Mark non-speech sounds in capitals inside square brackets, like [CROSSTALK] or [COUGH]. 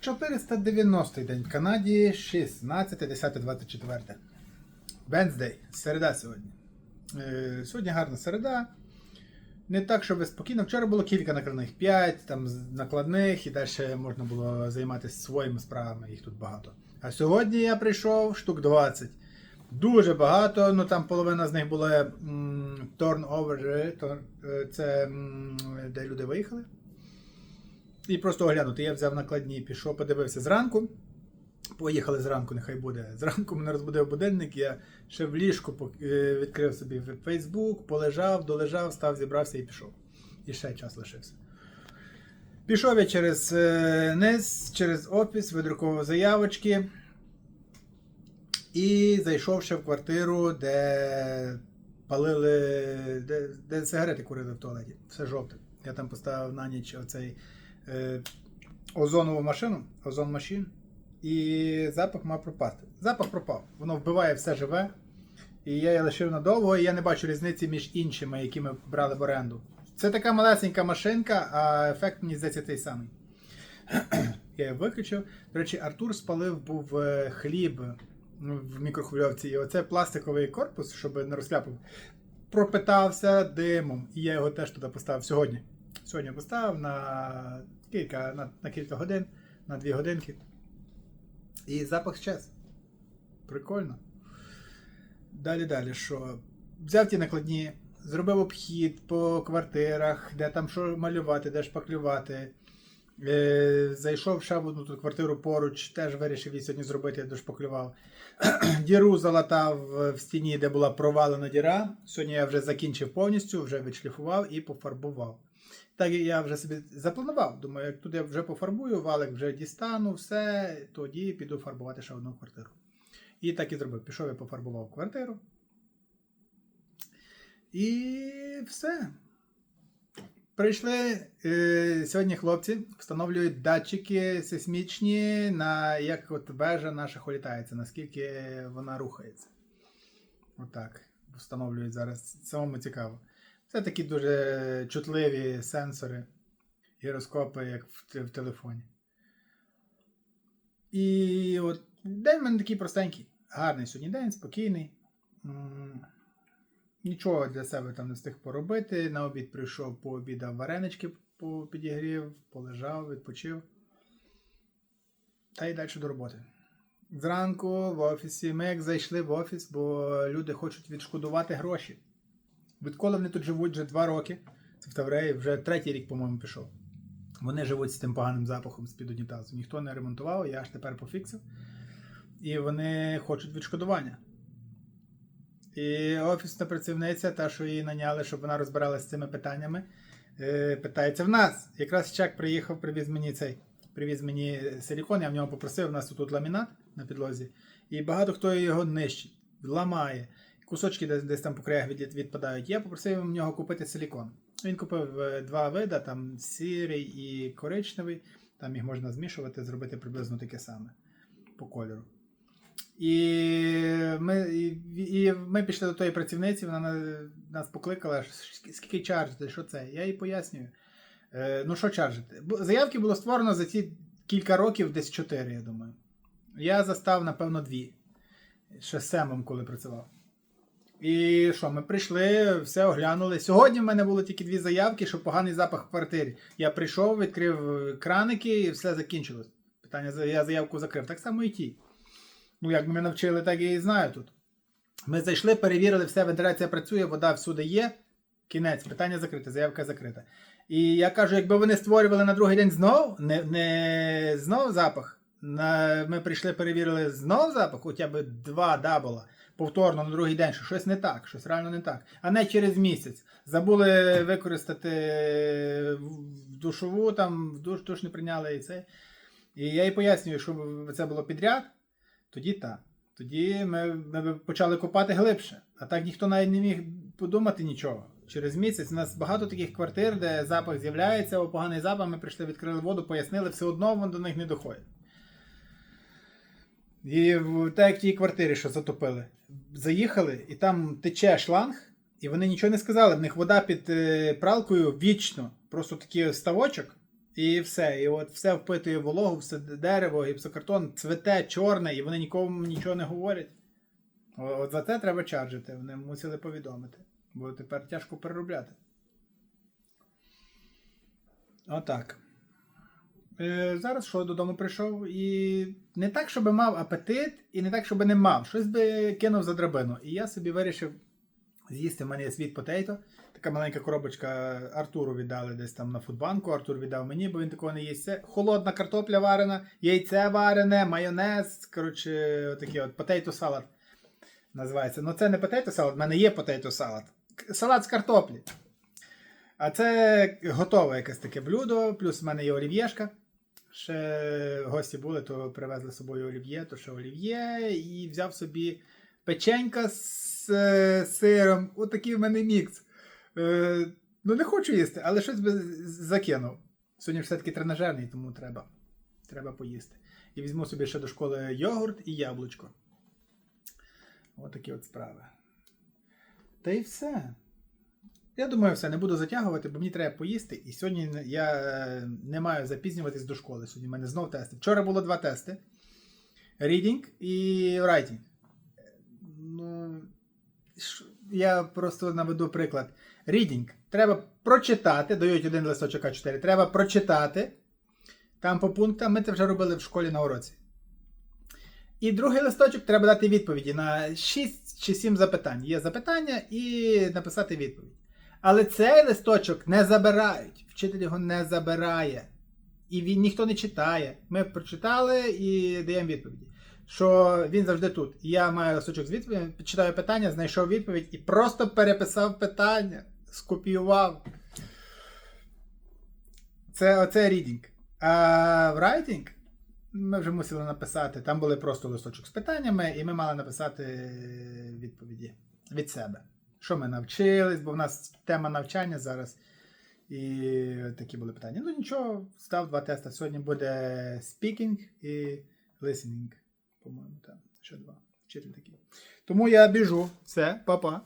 490 день в Канаді, 16, 10, 24. Wednesday, середа сьогодні. Е, сьогодні гарна середа. Не так, щоб спокійно. Вчора було кілька накладних, 5 там накладних, і далі можна було займатися своїми справами, їх тут багато. А сьогодні я прийшов штук 20. Дуже багато, ну там половина з них були м, turnover, то- е, це де люди виїхали. І просто оглянути. Я взяв накладні, пішов, подивився зранку. Поїхали зранку, нехай буде. Зранку мене розбудив будильник, я ще в ліжку е, відкрив собі Facebook, полежав, долежав, став, зібрався і пішов. І ще час лишився. Пішов я через е, низ, через офіс, видрукував заявочки. І зайшов ще в квартиру, де палили, де, де сигарети курили в туалеті. Все жовте. Я там поставив на ніч оцей е, озонову машину, озон машин, і запах мав пропасти. Запах пропав. Воно вбиває все живе. І я її лишив надовго, і я не бачу різниці між іншими, які ми брали в оренду. Це така малесенька машинка, а ефект мені здається той самий. [CLEARS THROAT] Я її виключив. До речі, Артур спалив був е, хліб в мікрохвильовці. І оце пластиковий корпус, щоб не розкляпав, пропитався димом. І я його теж туди поставив сьогодні. Сьогодні поставив на кілька, на, на кілька годин, на дві годинки. І запах щез. Прикольно. Далі далі, що? Взяв ті накладні, зробив обхід по квартирах, де там що малювати, де шпаклювати. Е, зайшов ще в одну тут квартиру поруч, теж вирішив її сьогодні зробити, я дошпаклював. [CLEARS THROAT] Діру залатав в стіні, де була провалена діра. Сьогодні я вже закінчив повністю, вже відшліфував і пофарбував. Так я вже собі запланував. Думаю, як тут я вже пофарбую, валик вже дістану, все, тоді піду фарбувати ще одну квартиру. І так і зробив. Пішов я пофарбував квартиру. І все. Прийшли е, сьогодні хлопці, встановлюють датчики сейсмічні, на як от вежа наша холітається, наскільки вона рухається. Отак. Встановлюють зараз. Самому цікаво. Це такі дуже чутливі сенсори, гіроскопи, як в, в телефоні. І от день в мене такий простенький. Гарний сьогодні день, спокійний. Нічого для себе там не встиг поробити. На обід прийшов, пообідав варенички, підігрів, полежав, відпочив. Та й далі до роботи. Зранку в офісі. Ми як зайшли в офіс, бо люди хочуть відшкодувати гроші. Відколи вони тут живуть вже два роки, це в Тавреї, вже третій рік, по-моєму, пішов. Вони живуть з тим поганим запахом з-під унітазу. Ніхто не ремонтував, я аж тепер пофіксив. І вони хочуть відшкодування. І офісна працівниця, та, що її наняли, щоб вона розбиралася з цими питаннями, е, питається в нас. Якраз чек приїхав, привіз мені цей. Привіз мені силікон, я в нього попросив, у нас тут ламінат на підлозі. І багато хто його нищить, ламає. Кусочки десь, десь там по краях від, відпадають. Я попросив в нього купити силікон. Він купив е, два вида, там сірий і коричневий. Там їх можна змішувати, зробити приблизно таке саме по кольору. І ми, і, і ми пішли до тої працівниці, вона на- нас покликала, скільки чаржити, що це? Я їй пояснюю. Е, ну, що чаржити? Заявки було створено за ці кілька років, десь чотири, я думаю. Я застав, напевно, дві. Ще з Семом, коли працював. І що, ми прийшли, все оглянули. Сьогодні в мене було тільки дві заявки, що поганий запах в квартирі. Я прийшов, відкрив краники і все закінчилось. Питання, я заявку закрив. Так само і ті. Ну, як мене навчили, так і знаю тут. Ми зайшли, перевірили, все, вентиляція працює, вода всюди є. Кінець, питання закрите, заявка закрита. І я кажу, якби вони створювали на другий день знов, не, не знов запах. Ми прийшли, перевірили знов запах, хоча б два дабла, повторно на другий день, що щось не так, щось реально не так. А не через місяць. Забули використати в душову, там в душ, душ не прийняли і це. І я їй пояснюю, що це було підряд, тоді так. Тоді ми, ми почали копати глибше. А так ніхто навіть не міг подумати нічого. Через місяць у нас багато таких квартир, де запах з'являється, о, поганий запах, ми прийшли, відкрили воду, пояснили, все одно воно до них не доходить. І так як в тій квартирі, що затопили, заїхали, і там тече шланг, і вони нічого не сказали. В них вода під е, пралкою вічно, просто такий ставочок, І все. І от все впитує вологу, все дерево, гіпсокартон цвете чорне, і вони нікому нічого не говорять. От за це треба чарджити. Вони мусили повідомити. Бо тепер тяжко переробляти. Отак. Е, зараз що додому прийшов і не так, щоб мав апетит, і не так, щоб не мав. Щось би кинув за драбину. І я собі вирішив з'їсти. В мене світ потейто. Така маленька коробочка Артуру віддали десь там на фудбанку. Артур віддав мені, бо він такого не їсть. Це холодна картопля варена, яйце варене, майонез. Коротше, отакий от потейто салат називається. Ну це не потейто салат, в мене є потейто салат. Салат з картоплі. А це готове якесь таке блюдо, плюс в мене є олів'єшка. Ще гості були, то привезли з собою олів'є, то ще олів'є, і взяв собі печенька з е, сиром. Отакий в мене мікс. Е, ну, не хочу їсти, але щось би закинув. Сьогодні все-таки тренажерний, тому треба. Треба поїсти. І візьму собі ще до школи йогурт і яблучко. Отакі от справи. Та й все. Я думаю, все, не буду затягувати, бо мені треба поїсти. І сьогодні я е, не маю запізнюватись до школи. Сьогодні в мене знов тести. Вчора було два тести: Reading і Writing. Ну, я просто наведу приклад. Reading. Треба прочитати, дають один листочок А4. Треба прочитати. Там по пунктам ми це вже робили в школі на уроці. І другий листочок треба дати відповіді на 6 чи 7 запитань. Є запитання і написати відповідь. Але цей листочок не забирають. Вчитель його не забирає. І він ніхто не читає. Ми прочитали і даємо відповіді. Що він завжди тут. Я маю листочок з відповідями, читаю питання, знайшов відповідь і просто переписав питання, скопіював. Це оце reading. А в writing ми вже мусили написати. Там були просто листочок з питаннями, і ми мали написати відповіді від себе. Що ми навчились, бо в нас тема навчання зараз. І такі були питання. Ну нічого, став два тести. Сьогодні буде speaking і listening. По-моєму, там ще два. Вчитель такий. Тому я біжу. Все, па-па.